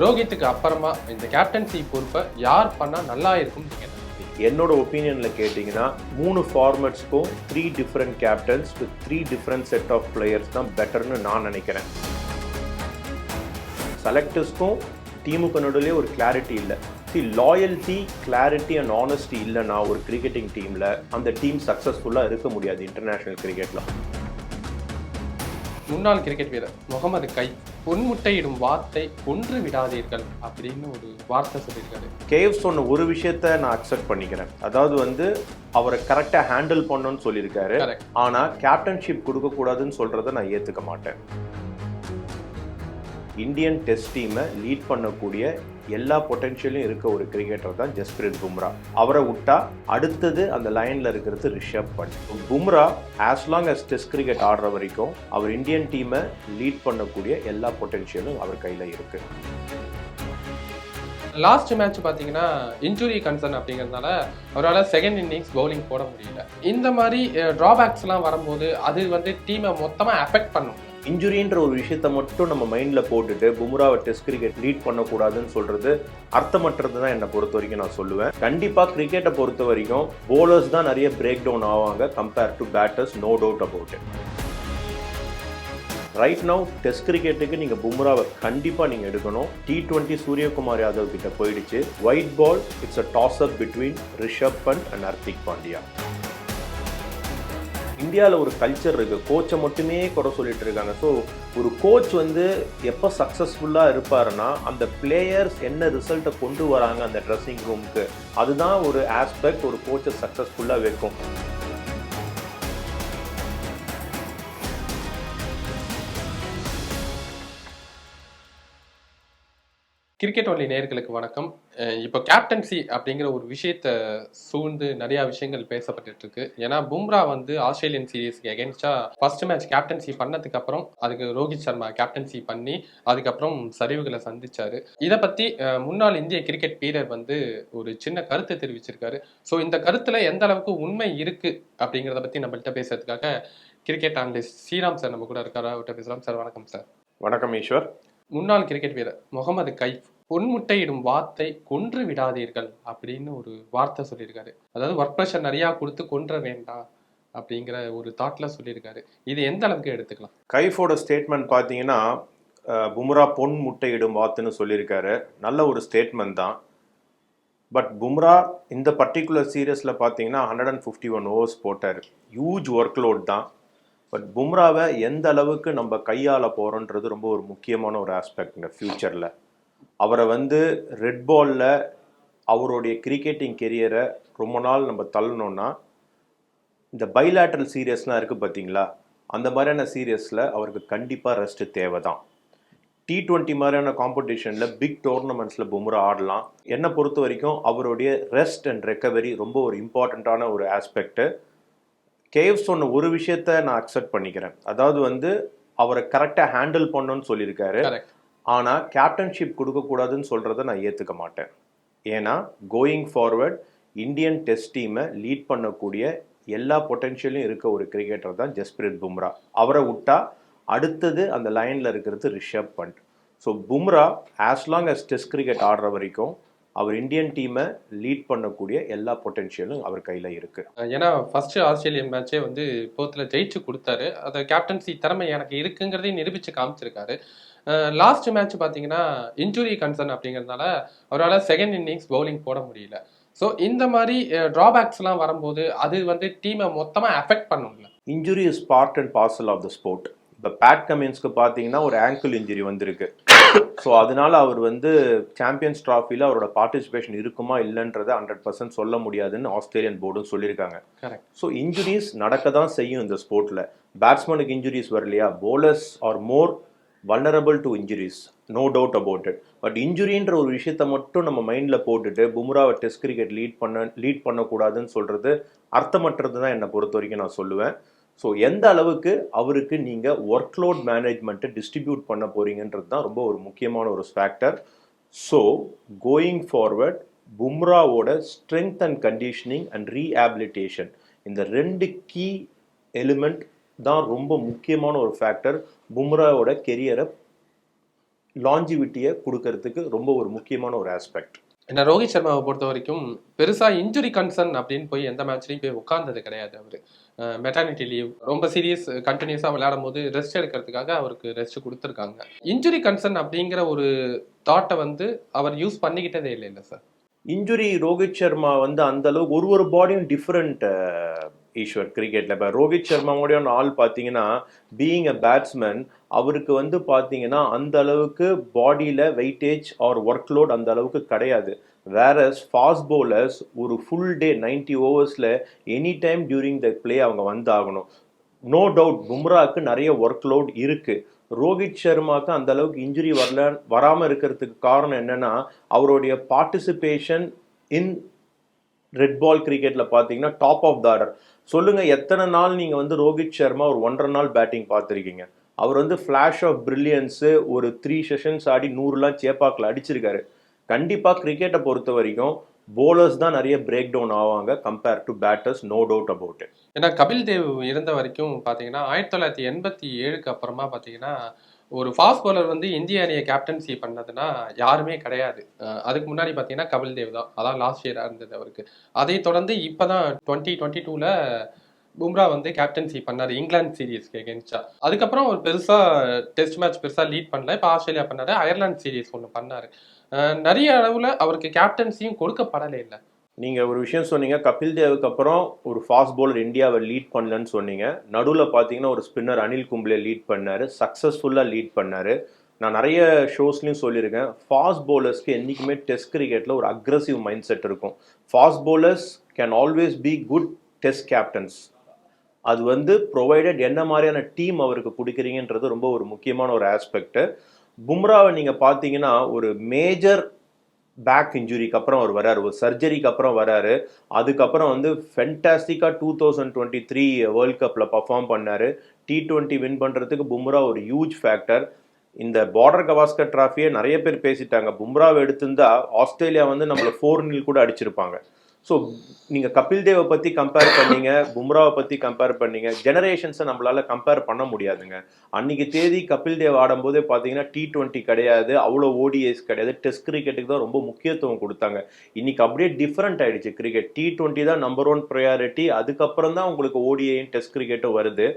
ரோஹித்துக்கு அப்புறமா இந்த கேப்டன்சி பொறுப்பை யார் பண்ணா நல்லா இருக்கும் நீங்க என்னோட ஒப்பீனியனில் கேட்டிங்கன்னா மூணு ஃபார்மேட்ஸ்க்கும் three different captains with three different set of players தான் பெட்டர்னு நான் நினைக்கிறேன். செலக்டர்ஸ்க்கும் டீமுக்கு நடுவிலே ஒரு கிளாரிட்டி இல்லை. See loyalty clarity and honesty இல்லைன்னா ஒரு கிரிக்கெட்டிங் டீமில் அந்த டீம் சக்ஸஸ்ஃபுல்லாக இருக்க முடியாது இன்டர்நேஷ்னல் கிரிக்கெட்டில் முன்னாள் கிரிக்கெட் வீரர் முகமது கை பொன்முட்டையிடும் வார்த்தை கொன்று விடாதீர்கள் அப்படின்னு ஒரு வார்த்தை சொல்லியிருக்காரு. கேவ் சொன்ன ஒரு விஷயத்த நான் அக்செப்ட் பண்ணிக்கிறேன். அதாவது வந்து அவரை கரெக்டாக ஹேண்டில் பண்ணணும்னு சொல்லியிருக்காரு. ஆனால் கேப்டன்ஷிப் கொடுக்கக்கூடாதுன்னு சொல்கிறத நான் ஏற்றுக்க மாட்டேன். இந்தியன் டெஸ்ட் டீமை லீட் பண்ணக்கூடிய எல்லா பொட்டென்ஷியலும் இருக்க ஒரு கிரிக்கெட்டர் தான் ஜஸ்பிரித் பும்ரா அவரை விட்டா அடுத்தது அந்த லைனில் இருக்கிறது Rishabh Pant Bumrah as long as test cricket ஆடுற வரைக்கும் அவர் இந்தியன் டீமை லீட் பண்ணக்கூடிய எல்லா பொட்டென்ஷியலும் அவர் கையில் இருக்குது லாஸ்ட் மேட்ச் பார்த்தீங்கன்னா இன்ஜுரி கன்சர்ன் அப்படிங்கிறதுனால அவரால் செகண்ட் இன்னிங்ஸ் பவுலிங் போட முடியல. இந்த மாதிரி eh, ட்ராபேக்ஸ்லாம் வரும்போது அது வந்து டீமை மொத்தமாக அஃபெக்ட் பண்ணும். இன்ஜுரின்ற ஒரு விஷயத்த மட்டும் நம்ம மைண்டில் போட்டுட்டு பும்ராவை டெஸ்ட் கிரிக்கெட் லீட் பண்ணக்கூடாதுன்னு சொல்கிறது அர்த்தமற்றது தான் என்னை பொறுத்த வரைக்கும் நான் சொல்லுவேன். கண்டிப்பாக கிரிக்கெட்டை பொறுத்த வரைக்கும் போலர்ஸ் தான் நிறைய பிரேக் டவுன் ஆவாங்க compare to batters no doubt about it right now test கிரிக்கெட்டுக்கு நீங்கள் பும்ராவை கண்டிப்பாக நீங்கள் எடுக்கணும். டி டுவெண்ட்டி சூரியகுமார் யாதவ் கிட்ட போயிடுச்சு. White ball it's a toss up between Rishabh Pant and Hardik Pandya இந்தியாவில் ஒரு கல்ச்சர் இருக்குது கோச்சை மட்டுமே குறை சொல்லிட்டு இருக்காங்க. ஸோ ஒரு கோச் வந்து எப்போ சக்ஸஸ்ஃபுல்லாக இருப்பாருன்னா அந்த பிளேயர்ஸ் என்ன ரிசல்ட்டை கொண்டு வராங்க அந்த ட்ரெஸ்ஸிங் ரூமுக்கு அதுதான் ஒரு ஆஸ்பெக்ட் ஒரு கோச்சை சக்ஸஸ்ஃபுல்லாக வைக்கும். கிரிக்கெட் ஒன்லி நேயர்களுக்கு வணக்கம். இப்போ கேப்டன்சி அப்படிங்கிற ஒரு விஷயத்த சூழ்ந்து நிறைய விஷயங்கள் பேசப்பட்டுட்டு இருக்கு ஏன்னா பும்ரா வந்து ஆஸ்திரேலியன் சீரீஸ்க்கு எகென்ஸ்டா ஃபர்ஸ்ட் மேட்ச் கேப்டன்சி பண்ணதுக்கு அப்புறம் அதுக்கு ரோஹித் சர்மா கேப்டன்சி பண்ணி அதுக்கப்புறம் சரிவுகளை சந்திச்சாரு. இதை பத்தி முன்னாள் இந்திய கிரிக்கெட் வீரர் வந்து ஒரு சின்ன கருத்து தெரிவிச்சிருக்காரு. ஸோ இந்த கருத்துல எந்த அளவுக்கு உண்மை இருக்கு அப்படிங்கிறத பத்தி நம்மள்கிட்ட பேசுறதுக்காக கிரிக்கெட் அனலிஸ்ட் ஸ்ரீராம் சார் நம்ம கூட இருக்காரு? அவர்கிட்ட பேசலாம். சார் வணக்கம் சார் வணக்கம் ஈஸ்வர். முன்னாள் கிரிக்கெட் வீரர் முகமது கைஃப் பொன்முட்டையிடும் வார்த்தை கொன்று விடாதீர்கள் அப்படின்னு ஒரு வார்த்தை சொல்லியிருக்காரு. அதாவது ஒர்க் ப்ரெஷர் நிறையா கொடுத்து கொன்ற வேண்டாம் அப்படிங்கிற ஒரு தாட்ல சொல்லியிருக்காரு. இது எந்த அளவுக்கு எடுத்துக்கலாம்? கைஃபோட ஸ்டேட்மெண்ட் பார்த்தீங்கன்னா பும்ரா பொன் முட்டையிடும் வாத்துன்னு சொல்லியிருக்காரு. நல்ல ஒரு ஸ்டேட்மெண்ட் தான். பட் பும்ரா இந்த பர்டிகுலர் சீரியஸில் பார்த்தீங்கன்னா hundred and fifty one overs போட்டார். ஹியூஜ் ஒர்க் லோட் தான். பட் பும்ராவை எந்த அளவுக்கு நம்ம கையாள போகிறோன்றது ரொம்ப ஒரு முக்கியமான ஒரு ஆஸ்பெக்ட் இந்த ஃப்யூச்சரில் அவரை வந்து ரெட் பாலில் அவருடைய கிரிக்கெட்டிங் கெரியரை ரொம்ப நாள் நம்ம தள்ளணும்னா இந்த பைலாட்ரல் சீரியஸ்லாம் இருக்குது பார்த்தீங்களா அந்த மாதிரியான சீரியஸில் அவருக்கு கண்டிப்பாக ரெஸ்ட்டு தேவை தான் டி ட்வெண்ட்டி மாதிரியான காம்படிஷனில் பிக் டோர்னமெண்ட்ஸில் பும்ரா ஆடலாம். என்னை பொறுத்த வரைக்கும் அவருடைய ரெஸ்ட் அண்ட் ரெக்கவரி ரொம்ப ஒரு இம்பார்ட்டண்ட்டான ஒரு ஆஸ்பெக்ட்டு கேவ் சொன்ன ஒரு விஷயத்த நான் அக்செப்ட் பண்ணிக்கிறேன். அதாவது வந்து அவரை கரெக்டாக ஹேண்டில் பண்ணணும்னு சொல்லியிருக்காரு. ஆனால் கேப்டன்ஷிப் கொடுக்கக்கூடாதுன்னு சொல்கிறத நான் ஏற்றுக்க மாட்டேன். ஏன்னா கோயிங் ஃபார்வர்ட் இந்தியன் டெஸ்ட் டீமை லீட் பண்ணக்கூடிய எல்லா பொட்டென்ஷியலும் இருக்க ஒரு கிரிக்கெட்டர் தான் ஜஸ்பிரித் பும்ரா அவரை விட்டா அடுத்தது அந்த லைனில் இருக்கிறது Rishabh Pant so Bumrah as long as test cricket ஆடுற வரைக்கும் அவர் இந்தியன் டீமை லீட் பண்ணக்கூடிய எல்லா பொட்டென்ஷியலும் அவர் கையில் இருக்குது ஏன்னா ஃபர்ஸ்ட் ஆஸ்திரேலியன் மேட்சே வந்து போத்தில் ஜெயிச்சு கொடுத்தாரு. அந்த கேப்டன்சி திறமை எனக்கு இருக்குங்கிறதையும் நிரூபித்து காமிச்சிருக்காரு. லாஸ்ட் மேட்ச் பார்த்தீங்கன்னா இன்ஜுரி கன்சர்ன் அப்படிங்கிறதுனால அவரால் செகண்ட் இன்னிங்ஸ் பவுலிங் போட முடியல. ஸோ இந்த மாதிரி ட்ராபேக்ஸ்லாம் வரும்போது அது வந்து டீமை மொத்தமாக affect பண்ணும்ல. Injury is part and parcel of the sport இப்போ பேட் கமின்ஸ்க்கு பார்த்தீங்கன்னா ஒரு ஆங்கிள் இன்ஜுரி வந்திருக்கு. ஸோ அதனால அவர் வந்து சாம்பியன்ஸ் ட்ராஃபியில் அவரோட பார்ட்டிசிபேஷன் இருக்குமா இல்லைன்றதை ஹண்ட்ரட் பர்சன்ட் சொல்ல முடியாதுன்னு ஆஸ்திரேலியன் போர்டும் சொல்லியிருக்காங்க. கரெக்ட் ஸோ இன்ஜுரிஸ் நடக்க தான் செய்யும் இந்த ஸ்போர்ட்டில் பேட்ஸ்மேனுக்கு இன்ஜுரிஸ் வரலையா? Bowlers are more vulnerable to injuries no doubt about it but இன்ஜுரின்ற ஒரு விஷயத்த மட்டும் நம்ம மைண்டில் போட்டுட்டு பும்ராவை டெஸ்ட் கிரிக்கெட் லீட் பண்ண லீட் பண்ணக்கூடாதுன்னு சொல்கிறது அர்த்தமற்றது தான் என்னை பொறுத்த வரைக்கும் நான் சொல்லுவேன். ஸோ எந்த அளவுக்கு அவருக்கு நீங்கள் ஒர்க் லோட் மேனேஜ்மெண்ட்டை டிஸ்ட்ரிபியூட் பண்ண போகிறீங்கன்றது தான் ரொம்ப ஒரு முக்கியமான ஒரு factor so going forward பும்ராவோட strength and conditioning and rehabilitation இந்த ரெண்டு கீ எலிமெண்ட் தான் ரொம்ப முக்கியமான ஒரு ஃபேக்டர் பும்ராவோட கெரியரை லாஞ்சிவிட்டியை கொடுக்கறதுக்கு ரொம்ப ஒரு முக்கியமான ஒரு ஆஸ்பெக்ட் ஏன்னா ரோஹித் சர்மாவை பொறுத்த வரைக்கும் பெருசா இன்ஜுரி கன்சர்ன் அப்படின்னு போய் எந்த மேட்ச்லையும் போய் உட்கார்ந்தது கிடையாது அவரு. மெட்டர்னிட்டி லீவ் ரொம்ப சீரியஸ் கண்டினியூஸா விளையாடும் போது ரெஸ்ட் எடுக்கிறதுக்காக அவருக்கு ரெஸ்ட் கொடுத்துருக்காங்க. இன்ஜுரி கன்சர்ன் அப்படிங்கிற ஒரு தாட்டை வந்து அவர் யூஸ் பண்ணிக்கிட்டதே இல்லை இல்லை சார் இன்ஜுரி ரோஹித் சர்மா வந்து அந்த அளவுக்கு ஒரு ஒரு பாடியும் டிஃப்ரெண்ட் ஈஸ்வர் கிரிக்கெட்டில் இப்போ ரோஹித் சர்மாவோடைய ஆள் பார்த்தீங்கன்னா பீயிங் அ பேட்ஸ்மேன் அவருக்கு வந்து பார்த்தீங்கன்னா அந்த அளவுக்கு பாடியில் வெயிட்டேஜ் ஆர் ஒர்க் லோட் அந்த அளவுக்கு கிடையாது. வேற ஃபாஸ்ட் பவுலர்ஸ் ஒரு full day 90 ஓவர்ஸில் any time during the play அவங்க வந்தாகணும். நோ டவுட் பும்ராவுக்கு நிறைய ஒர்க் லோட் இருக்குது ரோஹித் சர்மாவுக்கு அந்த அளவுக்கு இன்ஜுரி வரல வராமல் இருக்கிறதுக்கு காரணம் என்னென்னா அவருடைய பார்ட்டிசிபேஷன் இன் ரெட் பால் கிரிக்கெட்டில் பார்த்தீங்கன்னா டாப் ஆஃப் த ஆர்டர் சொல்லுங்க எத்தனை நாள் நீங்க வந்து ரோஹித் சர்மா ஒரு ஒன்றரை நாள் பேட்டிங் பார்த்துருக்கீங்க? அவர் வந்து ஃப்ளாஷ் ஆஃப் பிரில்லியன்ஸு ஒரு த்ரீ செஷன்ஸ் ஆடி நூறுலாம் சேப்பாக்கில் அடிச்சிருக்காரு. கண்டிப்பாக கிரிக்கெட்டை பொறுத்த வரைக்கும் போலர்ஸ் தான் நிறைய பிரேக் டவுன் ஆவாங்க compare to batters no doubt about it ஏன்னா கபில் தேவ் இருந்த வரைக்கும் பார்த்தீங்கன்னா ஆயிரத்தி தொள்ளாயிரத்தி எண்பத்தி ஏழுக்கு அப்புறமா பார்த்தீங்கன்னா ஒரு ஃபாஸ்ட் bowler வந்து இந்திய அணியை கேப்டன்சி பண்ணதுன்னா யாருமே கிடையாது. அதுக்கு முன்னாடி பார்த்தீங்கன்னா கபில் தேவ் தான். அதான் லாஸ்ட் இயராக இருந்தது அவருக்கு. அதை தொடர்ந்து இப்போ தான் டுவெண்ட்டி டுவெண்ட்டி டூவில் பும்ரா வந்து கேப்டன்சி பண்ணார் இங்கிலாந்து சீரீஸ்க்கு எகென்ஸ்டா அதுக்கப்புறம் ஒரு பெருசாக டெஸ்ட் மேட்ச் பெருசாக லீட் பண்ணல. இப்போ ஆஸ்திரேலியா பண்ணாரு. அயர்லாந்து சீரீஸ் ஒன்று பண்ணாரு. நிறைய அளவில் அவருக்கு கேப்டன்சியும் கொடுக்கப்படலை இல்லை. நீங்கள் ஒரு விஷயம் சொன்னீங்க கபில் தேவுக்கு அப்புறம் ஒரு ஃபாஸ்ட் bowler இந்தியாவை லீட் பண்ணலன்னு சொன்னீங்க. நடுவில் பார்த்தீங்கன்னா ஒரு ஸ்பின்னர் அனில் கும்ப்ளே லீட் பண்ணாரு. சக்ஸஸ்ஃபுல்லாக லீட் பண்ணார். நான் நிறைய ஷோஸ்லையும் சொல்லியிருக்கேன். ஃபாஸ்ட் பவுலர்ஸ்க்கு என்றைக்குமே டெஸ்ட் கிரிக்கெட்டில் ஒரு அக்ரஸிவ் மைண்ட் செட் இருக்கும். Fast bowlers can always be good test captains அது வந்து ப்ரொவைடட் என்ன மாதிரியான டீம் அவருக்கு கொடுக்குறீங்கன்றது ரொம்ப ஒரு முக்கியமான ஒரு ஆஸ்பெக்ட் பும்ராவை நீங்கள் பார்த்தீங்கன்னா ஒரு மேஜர் பேக் இன்ஜுரிக்கு அப்புறம் அவர் வராரு ஒரு சர்ஜரிக்கு அப்புறம் வராரு அதுக்கப்புறம் வந்து ஃபென்டாஸ்டிக்காக two thousand twenty three world கப்பில் பர்ஃபார்ம் பண்ணார். டி டுவெண்ட்டி வின் பண்ணுறதுக்கு பும்ரா ஒரு ஹியூஜ் ஃபேக்டர் இந்த பார்டர் கவாஸ்கர் ட்ராஃபியை நிறைய பேர் பேசிட்டாங்க. பும்ராவை எடுத்திருந்தா ஆஸ்திரேலியா வந்து நம்மளை ஃபோர் நில் கூட அடிச்சிருப்பாங்க. ஸோ நீங்கள் கபில் தேவை பற்றி கம்பேர் பண்ணீங்க பும்ராவை பற்றி கம்பேர் பண்ணீங்க ஜெனரேஷன்ஸை நம்மளால் கம்பேர் பண்ண முடியாதுங்க. அன்னைக்கு தேதி கபில் தேவ் ஆடும்போதே பார்த்தீங்கன்னா டி டுவெண்ட்டி கிடையாது அவ்வளோ ஓடிஎஸ் கிடையாது. டெஸ்ட் கிரிக்கெட்டுக்கு தான் ரொம்ப முக்கியத்துவம் கொடுத்தாங்க. இன்னைக்கு அப்படியே டிஃப்ரெண்ட் ஆகிடுச்சு கிரிக்கெட் டி டுவெண்ட்டி தான் நம்பர் ஒன் ப்ரையாரிட்டி அதுக்கப்புறம் தான் உங்களுக்கு ஓடிஐயும் டெஸ்ட் கிரிக்கெட்டும் வருது.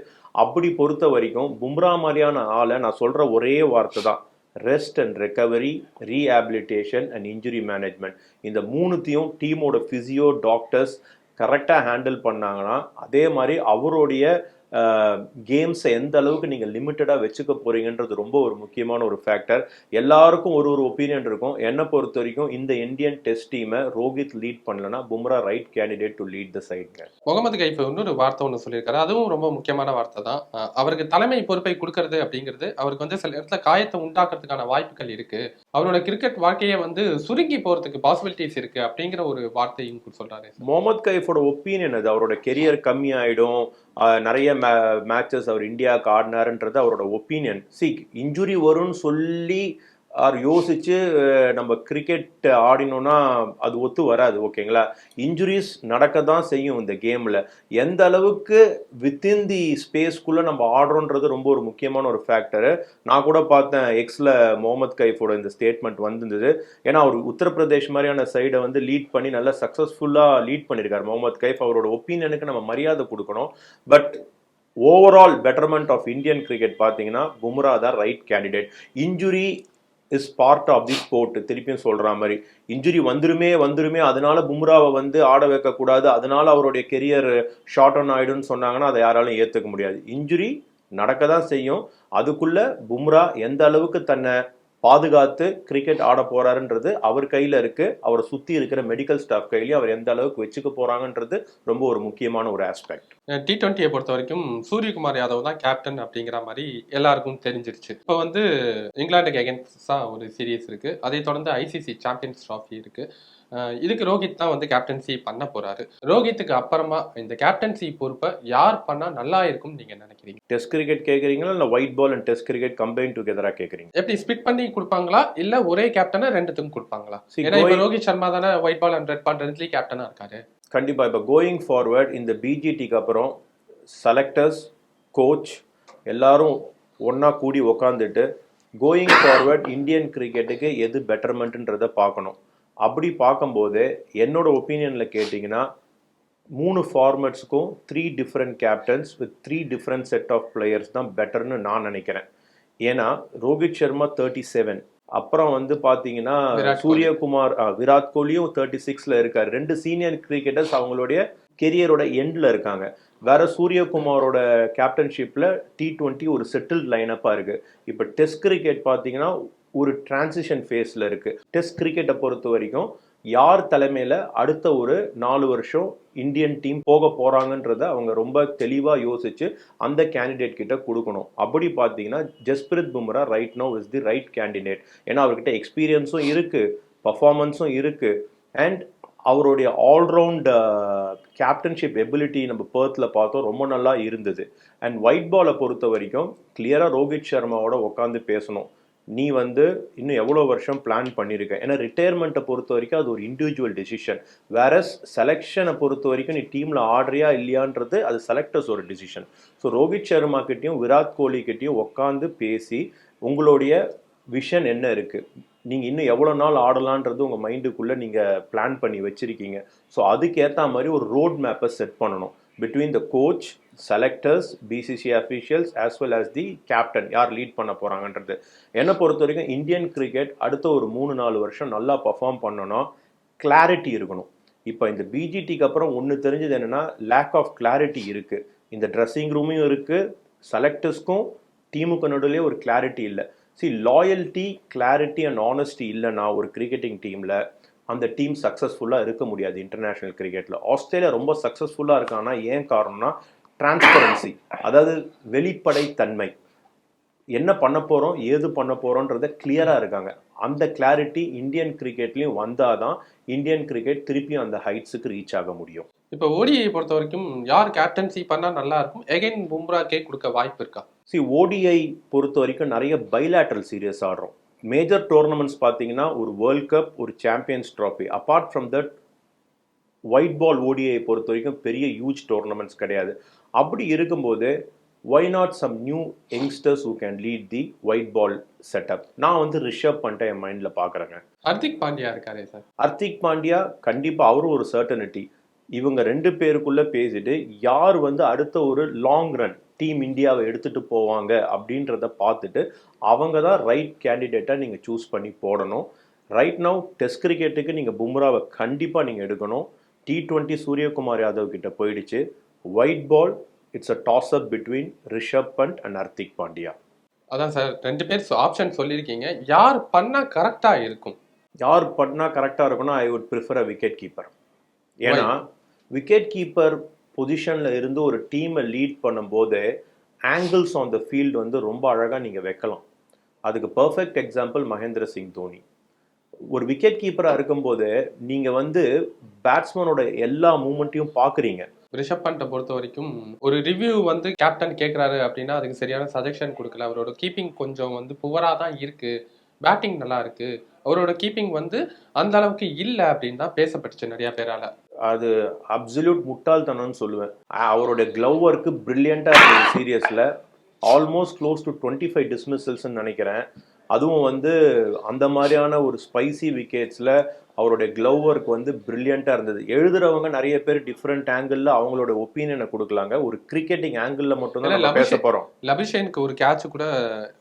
அப்படி பொறுத்த வரைக்கும் பும்ரா மாதிரியான ஆளை நான் சொல்கிற ஒரே வார்த்தை தான். Rest and recovery rehabilitation and injury management இந்த மூணுத்தையும் டீமோட ஃபிசியோ டாக்டர்ஸ் கரெக்டாக ஹேண்டில் பண்ணாங்கன்னா அதே மாதிரி அவருடைய கேம்ஸை எந்த அளவுக்கு நீங்கள் லிமிட்டடாக வச்சுக்க போறீங்கன்றது ரொம்ப ஒரு முக்கியமான ஒரு ஃபேக்டர் எல்லாருக்கும் ஒரு ஒரு ஒப்பீனியன் இருக்கும். என்னை பொறுத்த வரைக்கும் இந்த இந்தியன் டெஸ்ட் டீமை ரோஹித் லீட் பண்ணலன்னா Bumrah right candidate to lead the சைட்ங்க Mohammad Kaif இன்னொரு வார்த்தை ஒன்று சொல்லியிருக்காரு. அதுவும் ரொம்ப முக்கியமான வார்த்தை தான். அவருக்கு தலைமை பொறுப்பை கொடுக்கறது அப்படிங்கிறது அவருக்கு வந்து சில இடத்துல காயத்தை உண்டாக்குறதுக்கான வாய்ப்புகள் இருக்கு. அவரோட கிரிக்கெட் வாழ்க்கையை வந்து சுருங்கி போறதுக்கு பாசிபிலிட்டிஸ் இருக்கு அப்படிங்கிற ஒரு வார்த்தையும் சொல்றாரு. முகமது கைஃபோட ஒப்பீனியன் அது. அவரோட கெரியர் கம்மி ஆயிடும் நிறைய நிறைய மேட்சஸ் அவர் இந்தியாவுக்கு ஆடினாருன்றது அவரோட ஒப்பீனியன் சி இன்ஜுரி வரும்னு சொல்லி ஆர் யோசிச்சு நம்ம கிரிக்கெட் ஆடினோன்னா அது ஒத்து வராது ஓகேங்களா? இன்ஜுரிஸ் நடக்க தான் செய்யும் இந்த கேமில் எந்த அளவுக்கு வித்தின் தி ஸ்பேஸ்க்குள்ளே நம்ம ஆடுறோன்றது ரொம்ப ஒரு முக்கியமான ஒரு ஃபேக்டரு நான் கூட பார்த்தேன் எக்ஸில் முகமது கைஃபோட இந்த ஸ்டேட்மெண்ட் வந்திருந்தது. ஏன்னா அவர் உத்தரப்பிரதேஷ் மாதிரியான சைடை வந்து லீட் பண்ணி நல்லா சக்ஸஸ்ஃபுல்லாக லீட் பண்ணியிருக்கார் முகமது கைஃப் அவரோட ஒப்பீனியனுக்கு நம்ம மரியாதை கொடுக்கணும். But overall betterment of Indian cricket பார்த்தீங்கன்னா பும்ரா தான் right candidate injury is part of the sport திருப்பியும் சொல்கிற மாதிரி இன்ஜுரி வந்துருமே வந்துருமே அதனால பும்ராவை வந்து ஆட வைக்கக்கூடாது அதனால அவருடைய கெரியர் ஷார்ட் ஆன் ஆகிடும்னு சொன்னாங்கன்னா அதை யாராலும் ஏற்றுக்க முடியாது. இன்ஜுரி நடக்க தான் செய்யும். அதுக்குள்ளே பும்ரா எந்த அளவுக்கு தன்னை பாதுகாத்து கிரிக்கெட் ஆட போறாருன்றது அவர் கையில இருக்கு. அவரை சுத்தி இருக்கிற மெடிக்கல் ஸ்டாஃப் கையிலயும் அவர் எந்த அளவுக்கு வச்சுக்க போறாங்கன்றது ரொம்ப ஒரு முக்கியமான ஒரு ஆஸ்பெக்ட் டி டுவெண்ட்டியை பொறுத்த வரைக்கும் சூரியகுமார் யாதவ் தான் கேப்டன் அப்படிங்கிற மாதிரி எல்லாருக்கும் தெரிஞ்சிருச்சு. இப்போ வந்து இங்கிலாந்துக்கு எகென்ஸ்டா ஒரு சீரீஸ் இருக்கு. அதை தொடர்ந்து ஐசிசி சாம்பியன்ஸ் ட்ராஃபி இருக்கு. இதுக்கு ரோஹித் தான் வந்து கேப்டன்சி பண்ண போறாரு. ரோஹித்துக்கு அப்புறமா இந்த கேப்டன்சி பொறுப்பை யார் பண்ணா நல்லா இருக்கும்னு நீங்க நினைக்கிறீங்க? டெஸ்ட் கிரிக்கெட் கேட்குறீங்களா இல்லை white ball and test cricket combine டுகெதராக கேட்குறீங்க எப்படி ஸ்பிட் பண்ணி கொடுப்பாங்களா? இல்ல ஒரே கேப்டனை ரெண்டுத்துக்கும் கொடுப்பாங்களா? ஏன்னா இப்ப ரோஹித் சர்மா தானே white ball and red ball ரெண்டுலயும் கேப்டனா இருக்காரு. கண்டிப்பாக இப்போ கோயிங் ஃபார்வர்ட் இந்த பிஜிடிக்கு அப்புறம் செலக்டர்ஸ் கோச் எல்லாரும் ஒன்றா கூடி உக்காந்துட்டு கோயிங் ஃபார்வர்ட் இந்தியன் கிரிக்கெட்டுக்கு எது பெட்டர்மெண்ட்ன்றதை பார்க்கணும். அப்படி பார்க்கும்போது என்னோட ஒப்பீனியனில் கேட்டிங்கன்னா மூணு ஃபார்மேட்ஸுக்கும் three different captains with three different set of players தான் பெட்டர்னு நான் நினைக்கிறேன். ஏன்னா ரோஹித் சர்மா தேர்ட்டி செவன் அப்புறம் வந்து பார்த்தீங்கன்னா. சூரியகுமார் விராட் கோலியும் தேர்ட்டி சிக்ஸில் இருக்கார். ரெண்டு சீனியர் கிரிக்கெட்டர்ஸ் அவங்களுடைய கெரியரோட எண்டில் இருக்காங்க. வேற சூரியகுமாரோட கேப்டன்ஷிப்பில் டி டுவெண்ட்டி ஒரு செட்டில்ட் லைனப்பாக இருக்குது இப்போ டெஸ்ட் கிரிக்கெட் பார்த்தீங்கன்னா ஒரு டிரான்சிஷன் ஃபேஸில் இருக்குது டெஸ்ட் கிரிக்கெட்டை பொறுத்த வரைக்கும் யார் தலைமையில் அடுத்த ஒரு நாலு வருஷம் இந்தியன் டீம் போக போகிறாங்கன்றத அவங்க ரொம்ப தெளிவாக யோசித்து அந்த கேண்டிடேட் கிட்ட கொடுக்கணும். அப்படி பார்த்தீங்கன்னா Jasprit Bumrah right no is the right candidate ஏன்னா அவர்கிட்ட எக்ஸ்பீரியன்ஸும் இருக்குது பர்ஃபார்மன்ஸும் இருக்குது அண்ட் அவருடைய ஆல்ரவுண்ட் கேப்டன்ஷிப் எபிலிட்டி நம்ம பேர்த்தில் பார்த்தோம் ரொம்ப நல்லா இருந்தது. அண்ட் ஒயிட் பாலை பொறுத்த வரைக்கும் கிளியராக ரோஹித் சர்மாவோட உட்காந்து பேசணும். நீ வந்து இன்னும் எவ்வளோ வருஷம் பிளான் பண்ணியிருக்க ஏன்னா ரிட்டையர்மெண்ட்டை பொறுத்த வரைக்கும் அது ஒரு இண்டிவிஜுவல் டெசிஷன் வேற செலெக்ஷனை பொறுத்த வரைக்கும் நீ டீமில் ஆடுறியா இல்லையான்றது அது செலக்டர்ஸ் ஒரு டெசிஷன் ஸோ ரோஹித் சர்மா கிட்டேயும் விராட் கோலி கிட்டேயும் உட்காந்து பேசி உங்களுடைய விஷன் என்ன இருக்குது நீங்கள் இன்னும் எவ்வளோ நாள் ஆடலான்றது உங்கள் மைண்டுக்குள்ளே நீங்கள் பிளான் பண்ணி வச்சுருக்கீங்க. ஸோ அதுக்கேற்ற மாதிரி ஒரு ரோட் மேப்பை செட் பண்ணணும். Between the coach selectors BCCI officials as well as the captain யார் லீட் பண்ண போகிறாங்கன்றது என்னை பொறுத்த வரைக்கும் இந்தியன் கிரிக்கெட் அடுத்த ஒரு மூணு நாலு வருஷம் நல்லா பர்ஃபார்ம் பண்ணணும். கிளாரிட்டி இருக்கணும். இப்போ இந்த பிஜிடிக்கு அப்புறம் ஒன்று தெரிஞ்சது என்னென்னா லேக் ஆஃப் கிளாரிட்டி இருக்குது இந்த ட்ரெஸ்ஸிங் ரூமையும் இருக்குது செலக்டர்ஸ்க்கும் டீமுக்கு நடுவிலே ஒரு கிளாரிட்டி இல்லை. See loyalty clarity and honesty இல்லைன்னா ஒரு கிரிக்கெட்டிங் டீமில் அந்த டீம் சக்ஸஸ்ஃபுல்லாக இருக்க முடியாது இன்டர்நேஷ்னல் கிரிக்கெட்டில் ஆஸ்திரேலியா ரொம்ப சக்ஸஸ்ஃபுல்லாக இருக்கான்னா ஏன் காரணம்னா டிரான்ஸ்பரன்சி அதாவது வெளிப்படைத்தன்மை. என்ன பண்ண போகிறோம் ஏது பண்ண போகிறோன்றத கிளியராக இருக்காங்க. அந்த கிளாரிட்டி இந்தியன் கிரிக்கெட்லேயும் வந்தால் தான் இந்தியன் கிரிக்கெட் திருப்பியும் அந்த ஹைட்ஸுக்கு ரீச் ஆக முடியும். இப்போ ஓடிஐ பொறுத்த வரைக்கும் யார் கேப்டன்சி பண்ணா நல்லா இருக்கும்? எகைன் பும்ராக்கே கொடுக்க வாய்ப்பு இருக்கா? சி ஓடிஐ பொறுத்த வரைக்கும் நிறைய பைலேட்ரல் சீரியஸ் ஆடுறோம். மேஜர் டோர்னமெண்ட்ஸ் பார்த்தீங்கன்னா ஒரு வேர்ல்ட் கப் ஒரு champions trophy apart from that white ball ODI பொறுத்த வரைக்கும் பெரிய ஹியூஜ் டோர்னமெண்ட்ஸ் கிடையாது. அப்படி இருக்கும்போது why not some new youngsters who can lead the white ball setup நான் வந்து ரிஷப் பண்ணிட்டு என் மைண்டில் பார்க்குறேங்க. ஹர்திக் பாண்டியா இருக்காரே சார் ஹர்திக் பாண்டியா கண்டிப்பாக அவரும் ஒரு சர்டனிட்டி இவங்க ரெண்டு பேருக்குள்ள பேசிட்டு யார் வந்து அடுத்த ஒரு லாங் ரன் டீம் இந்தியாவை எடுத்துட்டு போவாங்க அப்படின்றத பார்த்துட்டு அவங்க தான் ரைட் கேண்டிடேட்டாக நீங்கள் சூஸ் பண்ணி போடணும். ரைட் நவ் டெஸ்ட் கிரிக்கெட்டுக்கு நீங்கள் பும்ராவை கண்டிப்பாக நீங்கள் எடுக்கணும். டி டுவெண்ட்டி சூரியகுமார் யாதவ் கிட்ட போயிடுச்சு. White ball it's a toss up between Rishabh Pant and Hardik Pandya அதான் சார் ரெண்டு பேர் ஆப்ஷன் சொல்லியிருக்கீங்க. யார் பண்ணா கரெக்டா இருக்கும்? யார் பண்ணால் கரெக்டாக இருக்கும்னா I would prefer a wicket keeper ஏன்னா விக்கெட் கீப்பர் பொசிஷனில் இருந்து ஒரு டீமை லீட் பண்ணும்போது ஆங்கிள்ஸ் ஆன் த ஃபீல்டு வந்து ரொம்ப அழகாக நீங்கள் வைக்கலாம். அதுக்கு பர்ஃபெக்ட் எக்ஸாம்பிள் மகேந்திர சிங் தோனி. ஒரு விக்கெட் கீப்பராக இருக்கும்போது நீங்கள் வந்து பேட்ஸ்மேனோட எல்லா மூமெண்ட்டையும் பார்க்குறீங்க ரிஷப் பண்ட்டை பொறுத்த வரைக்கும் ஒரு ரிவ்யூ வந்து கேப்டன் கேட்குறாரு அப்படின்னா அதுக்கு சரியான சஜஷன் கொடுக்கல. அவரோட கீப்பிங் கொஞ்சம் வந்து புவராக தான் இருக்குது பேட்டிங் நல்லா இருக்குது அவரோட கீப்பிங் வந்து அந்த அளவுக்கு இல்லை அப்படின்னு தான் பேசப்பட்டுச்சு நிறைய பேரால. அது அப்சல்யூட் முட்டாள்தனம்னு சொல்லுவேன். அவரோட அவருடைய க்ளவ் ஒர்க்கு ப்ரில்லியண்ட்டாக இருந்தது சீரியஸில் almost close to twenty five டிஸ்மிசல்ஸ்ன்னு நினைக்கிறேன். அதுவும் வந்து அந்த மாதிரியான ஒரு ஸ்பைசி விக்கெட்ஸில் அவருடைய க்ளவ் ஒர்க் வந்து ப்ரில்லியண்ட்டாக இருந்தது. எழுதுறவங்க நிறைய பேர் டிஃப்ரெண்ட் ஆங்கிளில் அவங்களோட ஒப்பீனியனை கொடுக்கலாங்க. ஒரு கிரிக்கெட்டிங் ஆங்கிளில் மட்டும்தான் நம்ம பேச போகிறோம் லபிஷேனுக்கு ஒரு கேட்ச் கூட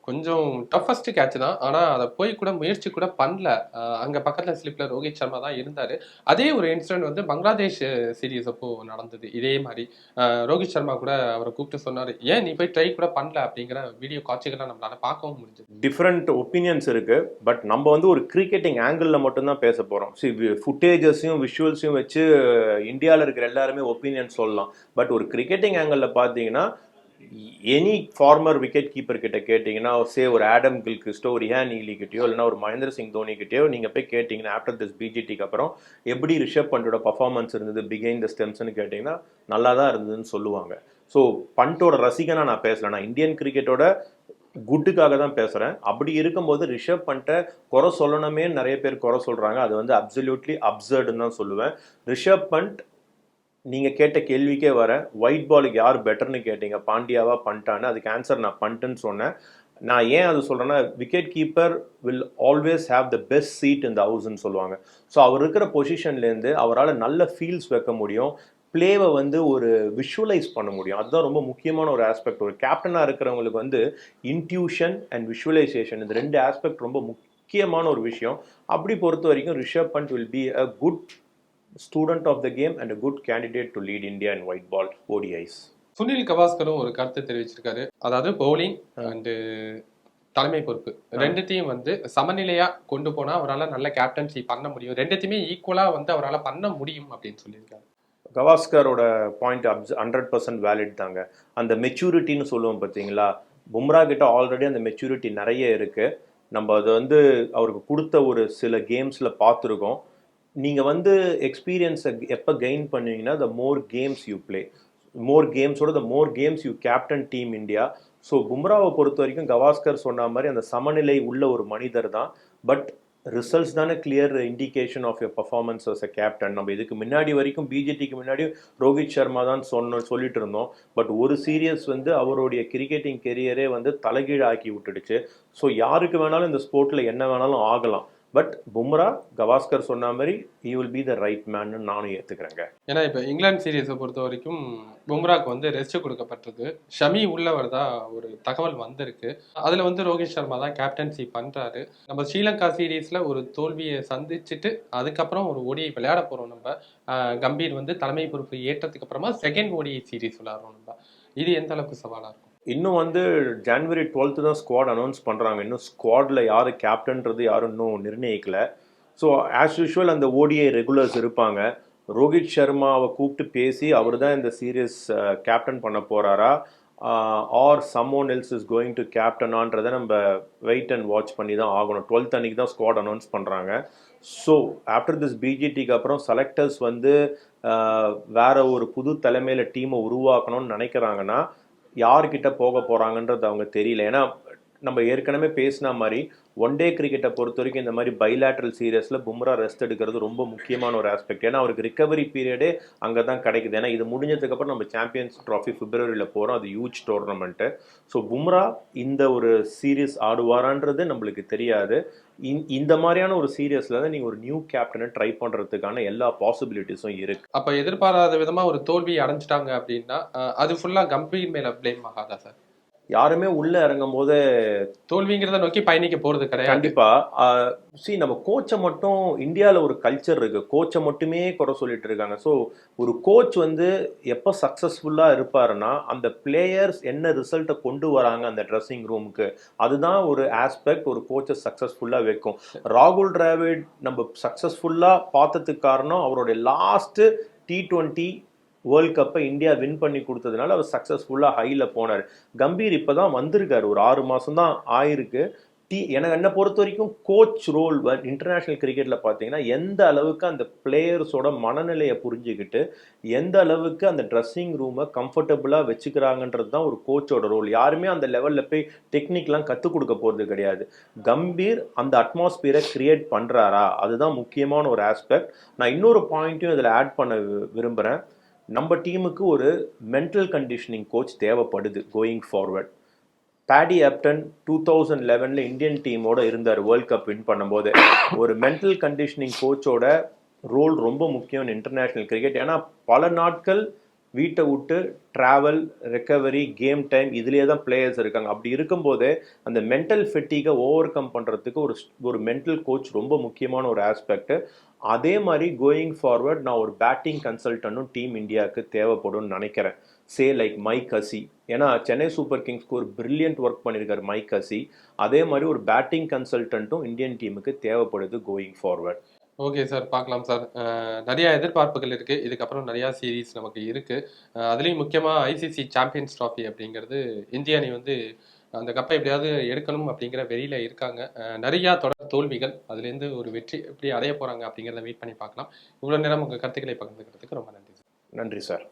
கொஞ்சம் டஃபஸ்ட் கேட்ச் தான். ஆனா அதை போய் கூட முயற்சி கூட பண்ணல. அங்க பக்கத்துல ஸ்லிப்ல ரோஹித் சர்மா தான் இருந்தாரு. அதே ஒரு இன்சிடென்ட் வந்து பங்களாதேஷ் சீரீஸ் அப்போ நடந்தது. இதே மாதிரி. ரோஹித் சர்மா கூட அவரை கூப்பிட்டு சொன்னாரு ஏன் நீ போய் ட்ரை கூட பண்ணல? அப்படிங்கிற வீடியோ காட்சிகளை நம்மளால பார்க்கவும் முடிஞ்சது. டிஃப்ரெண்ட் ஒப்பீனியன்ஸ் இருக்கு. பட் நம்ம வந்து ஒரு கிரிக்கெட்டிங் ஆங்கிளில் மட்டும்தான் பேச போகிறோம் சி ஃபுட்டேஜஸையும் விஷுவல்ஸையும் வச்சு இந்தியாவில் இருக்கிற எல்லாருமே ஒப்பீனியன் சொல்லலாம். பட் ஒரு கிரிக்கெட்டிங் ஆங்கிளில் பார்த்தீங்கன்னா எனி ஃபார்மர் விக்கெட் கீப்பர் கிட்ட கேட்டிங்கன்னா சே ஒரு ஆடம் கில்கிறிஸ்டோ ஒரு ஹேன் நீலி கிட்டேயோ இல்லைன்னா ஒரு மகேந்திர சிங் தோனி கிட்டேயோ நீங்கள் போய் கேட்டிங்கன்னா ஆஃப்டர் திஸ் பிஜிடிக்கு அப்புறம் எப்படி ரிஷப் பண்டோட பர்ஃபார்மன்ஸ் இருந்தது பிகைன் த ஸ்டெம்ஸ்னு கேட்டிங்கன்னா நல்லா தான் இருந்ததுன்னு சொல்லுவாங்க. ஸோ பண்டோட ரசிகனாக நான் பேசலை. நான் இந்தியன் கிரிக்கெட்டோட குட்டுக்காக தான் பேசுகிறேன் அப்படி இருக்கும்போது ரிஷப் பண்ணிட்ட குறை சொல்லணுமே நிறைய பேர் குறை சொல்கிறாங்க அது வந்து அப்சல்யூட்லி அப்சர்டுன்னு தான் சொல்லுவேன். ரிஷப் பண்ட் நீங்கள் கேட்ட கேள்விக்கே வர ஒயிட் பாலுக்கு யார் பெட்டர்னு கேட்டீங்க. பாண்டியாவா பண்ணிட்டான்னு அதுக்கு ஆன்சர் நான் பண்ணிட்டேன்னு சொன்னேன். நான் ஏன் அது சொல்கிறேன்னா wicket keeper will always have the best seat இந்த ஹவுஸ்ன்னு சொல்லுவாங்க. ஸோ அவர் இருக்கிற பொசிஷன்லேருந்து அவரால் நல்ல ஃபீல்ஸ் வைக்க முடியும். பிளேவை வந்து ஒரு விஷுவலைஸ் பண்ண முடியும். அதுதான் ரொம்ப முக்கியமான ஒரு ஆஸ்பெக்ட் ஒரு கேப்டனாக இருக்கிறவங்களுக்கு வந்து இன்ட்யூஷன் அண்ட் விஷுவலைசேஷன் இந்த ரெண்டு ஆஸ்பெக்ட் ரொம்ப முக்கியமான ஒரு விஷயம். அப்படி பொறுத்த வரைக்கும் Rishabh Pant will be a good student of the game and a good candidate to lead India in white ball ODIs Sunil கவாஸ்கரும் ஒரு கருத்து தெரிவிச்சிருக்காரு. அதாவது பவுலிங் அண்டு தலைமை பொறுப்பு. ரெண்டுத்தையும் வந்து சமநிலையா கொண்டு போனா அவரால் நல்ல கேப்டன்சி பண்ண முடியும். ரெண்டுத்தையுமே ஈக்குவலா வந்து அவரால் பண்ண முடியும் அப்படின்னு சொல்லியிருக்காரு. கவாஸ்கரோட பாயிண்ட் அப்ஸ் ஹண்ட்ரட் பர்சன்ட் வேலிட் தாங்க. அந்த மெச்சூரிட்டின்னு சொல்லுவோம் பார்த்தீங்களா? பும்ரா கிட்ட ஆல்ரெடி அந்த மெச்சூரிட்டி நிறைய இருக்குது நம்ம அதை வந்து அவருக்கு கொடுத்த ஒரு சில கேம்ஸில் பார்த்துருக்கோம். நீங்கள் வந்து எக்ஸ்பீரியன்ஸை எப்போ gain பண்ணுவீங்கன்னா the more games you play more கேம்ஸோட the more games you captain team India so பும்ராவை பொறுத்த வரைக்கும் கவாஸ்கர் சொன்ன மாதிரி அந்த சமநிலை உள்ள ஒரு மனிதர் தான். பட் ரிசல்ட்ஸ் தானே clear indication of your performance as a captain நம்ம இதுக்கு முன்னாடி வரைக்கும் பிஜேடிக்கு முன்னாடி ரோஹித் சர்மா தான் சொன்ன சொல்லிட்டு இருந்தோம். பட் ஒரு சீரியஸ் வந்து அவருடைய கிரிக்கெட்டிங் கெரியரே வந்து தலைகீழாக்கி விட்டுடுச்சு. ஸோ யாருக்கு வேணாலும் இந்த ஸ்போர்ட்டில் என்ன வேணாலும் ஆகலாம். பட் பும்ரா கவாஸ்கர் சொன்ன மாதிரி he will be the right மேன்னு நானும் ஏற்றுக்கிறேங்க ஏன்னா இப்போ இங்கிலாந்து சீரீஸை பொறுத்த வரைக்கும் பும்ராக்கு வந்து ரெஸ்ட் கொடுக்கப்பட்டிருக்கு. ஷமி உள்ளவர் தான் ஒரு தகவல் வந்திருக்கு. அதில் வந்து ரோஹித் சர்மா தான் கேப்டன்சி பண்ணுறாரு நம்ம ஸ்ரீலங்கா சீரீஸில் ஒரு தோல்வியை சந்திச்சுட்டு அதுக்கப்புறம் ஒரு ஓடிஐ விளையாட போகிறோம் நம்ம. கம்பீர் வந்து தலைமை பொறுப்பு ஏற்றதுக்கு அப்புறமா செகண்ட் ஓடிஐ சீரீஸ் விளையாடுறோம் நம்ம. இது எந்த அளவுக்கு சவாலாக இருக்கும்? இன்னும் வந்து ஜான்வரி டுவெல்த்து தான் ஸ்குவாட் அனௌன்ஸ் பண்ணுறாங்க இன்னும் ஸ்குவாடில் யார் கேப்டன்றது யாரும் இன்னும் நிர்ணயிக்கல. ஸோ ஆஸ் யூஷுவல் அந்த ஓடிஐ ரெகுலர்ஸ் இருப்பாங்க. ரோஹித் சர்மாவை கூப்பிட்டு பேசி அவர் தான் இந்த சீரியஸ் கேப்டன் பண்ண போகிறாரா or someone else is going to கேப்டனான்றதை நம்ம வெயிட் அண்ட் வாட்ச் பண்ணி தான் ஆகணும். டுவெல்த் அன்னைக்கு தான் ஸ்குவாட் அனௌன்ஸ் பண்ணுறாங்க ஸோ ஆஃப்டர் திஸ் பிஜிடிக்கு அப்புறம் செலக்டர்ஸ் வந்து வேறு ஒரு புது தலைமையில் டீமை உருவாக்கணும்னு நினைக்கிறாங்கன்னா யார்கிட்ட போக போகிறாங்கன்றது அவங்க தெரியல. ஏன்னா நம்ம ஏற்கனவே பேசின மாதிரி ஒன் டே கிரிக்கெட்டை பொறுத்த வரைக்கும் இந்த மாதிரி பைலாட்ரல் சீரியஸில் பும்ரா ரெஸ்ட் எடுக்கிறது ரொம்ப முக்கியமான ஒரு ஆஸ்பெக்ட் ஏன்னா அவருக்கு ரிகவரி பீரியடே அங்கே தான் கிடைக்குது. ஏன்னா இது முடிஞ்சதுக்கப்புறம் நம்ம சாம்பியன்ஸ் ட்ராஃபி பிப்ரவரியில் போகிறோம் அது ஹியூஜ் டோர்னமெண்ட்டு ஸோ பும்ரா இந்த ஒரு சீரியஸ் ஆடுவாரான்றது நம்மளுக்கு தெரியாது. இந்- இந்த மாதிரியான ஒரு சீரியஸில் தான் நீங்கள் ஒரு நியூ கேப்டனை ட்ரை பண்ணுறதுக்கான எல்லா பாசிபிலிட்டிஸும் இருக்கு. அப்போ எதிர்பாராத விதமாக ஒரு தோல்வி அடைஞ்சிட்டாங்க அப்படின்னா அது ஃபுல்லாக கம்பீர் மேலே ப்ளேம் ஆகாதா சார் யாருமே உள்ளே இறங்கும் போது தோல்விங்கிறத நோக்கி பயணிக்க போகிறது கிடையாது. கண்டிப்பா. சி நம்ம கோச்சை மட்டும் இந்தியாவில் ஒரு கல்ச்சர் இருக்கு. கோச்சை மட்டுமே குறை சொல்லிட்டு இருக்காங்க. ஸோ ஒரு கோச் வந்து எப்போ சக்ஸஸ்ஃபுல்லாக இருப்பாருன்னா அந்த பிளேயர்ஸ் என்ன ரிசல்ட்டை கொண்டு வராங்க அந்த ட்ரெஸ்ஸிங் ரூமுக்கு அதுதான் ஒரு ஆஸ்பெக்ட் ஒரு கோச்சை சக்ஸஸ்ஃபுல்லாக வைக்கும். ராகுல் டிராவிட் நம்ம சக்ஸஸ்ஃபுல்லாக பார்த்ததுக்கு காரணம் அவருடைய லாஸ்ட்டு டி டுவெண்ட்டி வேர்ல்ட் கப்பை இந்தியா வின் பண்ணி கொடுத்ததுனால அவர் சக்ஸஸ்ஃபுல்லாக ஹையில் போனார். கம்பீர் இப்போ தான் வந்திருக்கார். ஒரு ஆறு மாதம் தான் ஆயிருக்கு. டி எனக்கு என்னை பொறுத்த வரைக்கும் கோச் ரோல் இன்டர்நேஷ்னல் கிரிக்கெட்டில் பார்த்தீங்கன்னா எந்த அளவுக்கு அந்த பிளேயர்ஸோட மனநிலையை புரிஞ்சுக்கிட்டு எந்த அளவுக்கு அந்த ட்ரெஸ்ஸிங் ரூமை கம்ஃபர்டபுளாக வச்சுக்கிறாங்கன்றது தான் ஒரு கோச்சோட ரோல் யாருமே அந்த லெவலில் போய் டெக்னிக்லாம் கற்றுக் கொடுக்க போகிறது கிடையாது. கம்பீர் அந்த அட்மாஸ்பியரை கிரியேட் பண்ணுறாரா அதுதான் முக்கியமான ஒரு ஆஸ்பெக்ட் நான் இன்னொரு பாயிண்ட்டையும் இதில் ஆட் பண்ண வி- விரும்புகிறேன் நம்ம டீமுக்கு ஒரு மென்டல் கண்டிஷனிங் கோச் தேவைப்படுது going forward Paddy Upton two thousand லெவனில் இந்தியன் டீமோட இருந்தார் வேர்ல்ட் கப் வின் பண்ணும்போது. ஒரு மென்டல் கண்டிஷனிங் கோச்சோட ரோல் ரொம்ப முக்கியம் இன்டர்நேஷ்னல் கிரிக்கெட் ஏன்னா பல நாட்கள் வீட்டை விட்டு ட்ராவல் ரெக்கவரி கேம் டைம் இதுலேயே தான் பிளேயர்ஸ் இருக்காங்க. அப்படி இருக்கும்போது அந்த மென்டல் ஃபெட்டிகை ஓவர் கம் பண்ணுறதுக்கு ஒரு ஒரு மென்டல் கோச் ரொம்ப முக்கியமான ஒரு ஆஸ்பெக்ட் அதே மாதிரி கோயிங் ஃபார்வர்ட் நான் ஒரு பேட்டிங் கன்சல்டன்ட்டும் டீம் இந்தியாவுக்கு தேவைப்படும்னு நினைக்கிறேன். சே லைக் மைக் ஹசி ஏன்னா சென்னை சூப்பர் கிங்ஸ்க்கு ஒரு பிரில்லியன்ட் ஒர்க் பண்ணியிருக்காரு மைக் ஹசி அதே மாதிரி ஒரு பேட்டிங் கன்சல்டன்ட்டும் இந்தியன் டீமுக்கு தேவைப்படுது கோயிங் ஃபார்வர்ட் ஓகே சார் பார்க்கலாம் சார். நிறையா நிறைய எதிர்பார்ப்புகள் இருக்குது இதுக்கப்புறம் நிறையா சீரீஸ் நமக்கு இருக்குது அதுலேயும் முக்கியமாக ஐசிசி சாம்பியன்ஸ் ட்ராஃபி அப்படிங்கிறது இந்திய அணி வந்து அந்த கப்பை எப்படியாவது எடுக்கணும் அப்படிங்கிற வெளியில் இருக்காங்க. நிறையா தொடர் தோல்விகள் அதுலேருந்து ஒரு வெற்றி எப்படி அடைய போகிறாங்க அப்படிங்கிறத வெயிட் பண்ணி பார்க்கலாம். இவ்வளோ நேரம் உங்கள் கருத்துக்களை பகிர்ந்துக்கிறதுக்கு ரொம்ப நன்றி சார். நன்றி சார்.